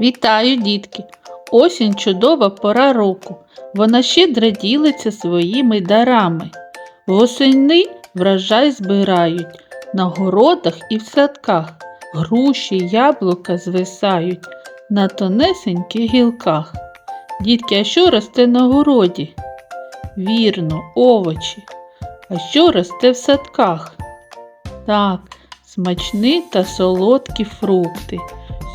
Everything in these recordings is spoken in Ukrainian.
Вітаю, дітки! Осінь чудова пора року. Вона щедро ділиться своїми дарами. Восени врожай збирають на городах і в садках. Груші, яблука звисають на тонесеньких гілках. Дітки, а що росте на городі? Вірно, овочі. А що росте в садках? Так, смачні та солодкі фрукти.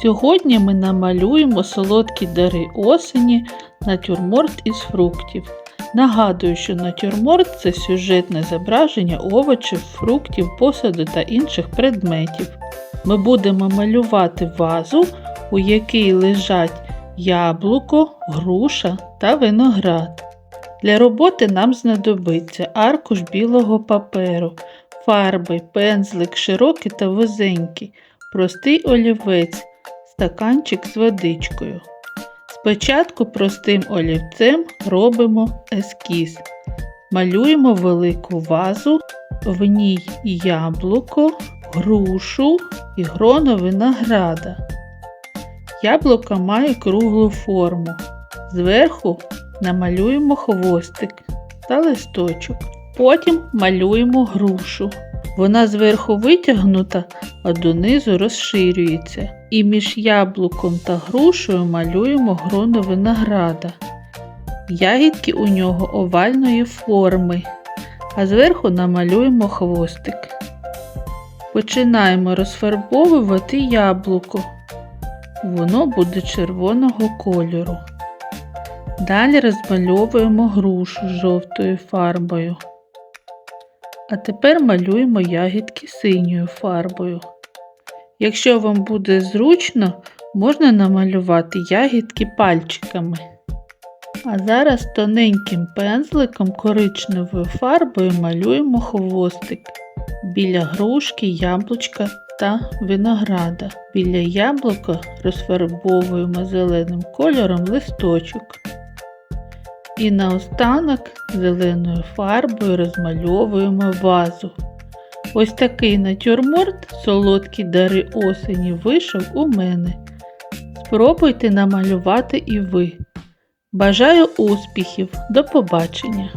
Сьогодні ми намалюємо солодкі дари осені натюрморт із фруктів. Нагадую, що натюрморт це сюжетне зображення овочів, фруктів, посаду та інших предметів. Ми будемо малювати вазу, у якій лежать яблуко, груша та виноград. Для роботи нам знадобиться аркуш білого паперу, фарби, пензлик широкий та вузенький, простий олівець, стаканчик з водичкою. Спочатку простим олівцем робимо ескіз. Малюємо велику вазу, в ній яблуко, грушу і гроно винограда. Яблуко має круглу форму. Зверху намалюємо хвостик та листочок. Потім малюємо грушу. Вона зверху витягнута, а донизу розширюється. І між яблуком та грушею малюємо гроно винограда. Ягідки у нього овальної форми, а зверху намалюємо хвостик. Починаємо розфарбовувати яблуко. Воно буде червоного кольору. Далі розмальовуємо грушу жовтою фарбою. А тепер малюємо ягідки синьою фарбою. Якщо вам буде зручно, можна намалювати ягідки пальчиками. А зараз тоненьким пензликом коричневою фарбою малюємо хвостик біля грушки, яблучка та винограда. Біля яблука розфарбовуємо зеленим кольором листочок. І наостанок зеленою фарбою розмальовуємо вазу. Ось такий натюрморт солодкі дари осені вийшов у мене. Спробуйте намалювати і ви. Бажаю успіхів! До побачення!